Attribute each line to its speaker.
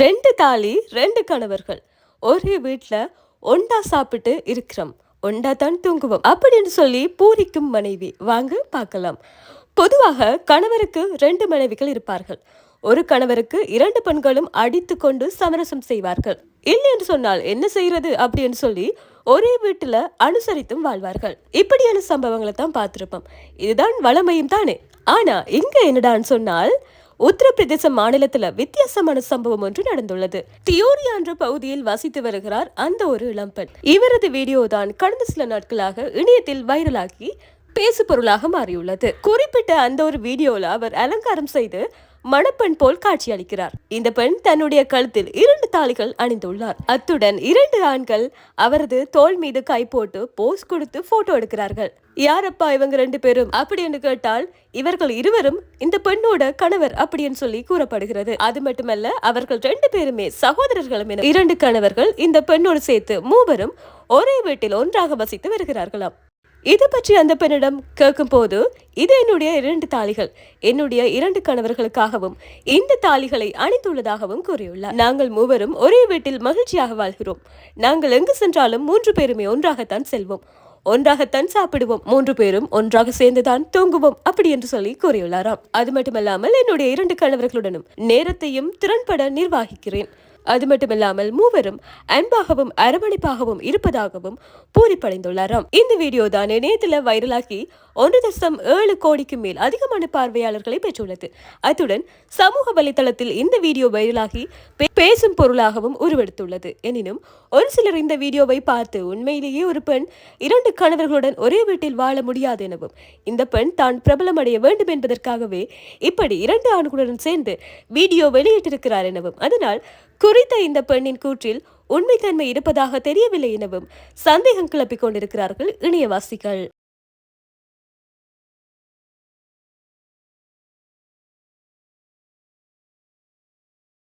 Speaker 1: ரெண்டு தாலி ரெண்டு கணவர்கள். ஒரே வீட்டில் ஒண்டா சாப்பிட்டு இருக்கிறோம். ஒண்டா தான் தூங்குவோம். அப்படின்னு சொல்லி பூரிக்கும் மனைவி. வாங்க பார்க்கலாம். பொதுவாக கணவருக்கு ரெண்டு மனைவிகள் இருப்பார்கள். ஒரு கணவருக்கு இரண்டு பெண்களும் அடித்து கொண்டு சமரசம் செய்வார்கள். இல்லை என்று சொன்னால் என்ன செய்யறது அப்படின்னு சொல்லி ஒரே வீட்டில் அனுசரித்தும் வாழ்வார்கள். இப்படியான சம்பவங்களை தான் பார்த்துருப்போம். இதுதான் வளமையும் தானே. ஆனா இங்க என்னடான்னு சொன்னால் உத்தரப்பிரதேச மாநிலத்துல வித்தியாசமான சம்பவம் ஒன்று நடந்துள்ளது. தியோரி என்ற பகுதியில் வசித்து வருகிறார் அந்த ஒரு இளம்பெண். இவரது வீடியோ தான் கடந்த சில நாட்களாக இணையத்தில் வைரலாகி பேசு பொருளாக மாறியுள்ளது. குறிப்பிட்ட அந்த ஒரு வீடியோல அவர் அலங்காரம் செய்து மணப்பெண் போல் காட்சியளிக்கிறார். இந்த பெண் தன்னுடைய கழுத்தில் இரண்டு தாலிகள் அணிந்துள்ளார். அத்துடன் இரண்டு ஆண்கள் அவரது தோல் மீது கை போட்டு போஸ் கொடுத்து போட்டோ எடுக்கிறார்கள். யாரப்பா இவங்க ரெண்டு பேரும்? அப்படின்னு கேட்டால் இவர்கள் இருவரும் இந்த பெண்ணோட கணவர் அப்படின்னு சொல்லி கூறப்படுகிறது. அது மட்டுமல்ல அவர்கள் ரெண்டு பேருமே சகோதரர்களும் இரண்டு கணவர்கள் இந்த பெண்ணோடு சேர்த்து மூவரும் ஒரே வீட்டில் ஒன்றாக வசித்து வருகிறார்களாம். இது பற்றி அந்த பெண்ணிடம் கேட்கும் போது இது என்னுடைய இரண்டு தாலிகள். என்னுடைய இரண்டு கணவர்களுக்காகவும் இந்த தாலிகளை அணிந்துள்ளதாகவும் கூறியுள்ளார். நாங்கள் மூவரும் ஒரே வீட்டில் மகிழ்ச்சியாக வாழ்கிறோம். நாங்கள் எங்கு சென்றாலும் மூன்று பேருமே ஒன்றாகத்தான் செல்வோம். ஒன்றாகத்தான் சாப்பிடுவோம். மூன்று பேரும் ஒன்றாக சேர்ந்துதான் தூங்குவோம் அப்படி என்று சொல்லி கூறியுள்ளாராம். அது மட்டுமல்லாமல் என்னுடைய இரண்டு கணவர்களுடனும் நேரத்தையும் திறன்பட நிர்வாகிக்கிறேன். அது மட்டுமில்லாமல் மூவரும் அன்பாகவும் அரவணைப்பாகவும் இருப்பதாகவும் பூரிப்படைந்துள்ளாராம். இந்த வீடியோ தான் இணையத்தில் வைரலாகி ஒன்று தசம் ஏழு கோடிக்கு மேல் அதிகமான பார்வையாளர்களை பெற்றுள்ளது. அத்துடன் சமூக வலைதளத்தில் இந்த வீடியோ வைரலாகி பேசும் பொருளாகவும் உருவெடுத்துள்ளது. எனினும் ஒரு சிலர் இந்த வீடியோவை பார்த்து உண்மையிலேயே ஒரு பெண் இரண்டு கணவர்களுடன் ஒரே வீட்டில் வாழ முடியாது எனவும் இந்த பெண் தான் பிரபலமடைய வேண்டும் என்பதற்காகவே இப்படி இரண்டு ஆண்களுடன் சேர்ந்து வீடியோ வெளியிட்டிருக்கிறார் எனவும் அதனால் குறித்த இந்த பெண்ணின் கூற்றில் உண்மைத்தன்மை இருப்பதாக தெரியவில்லை எனவும் சந்தேகம் கிளப்பிக் கொண்டிருக்கிறார்கள் இணையவாசிகள்.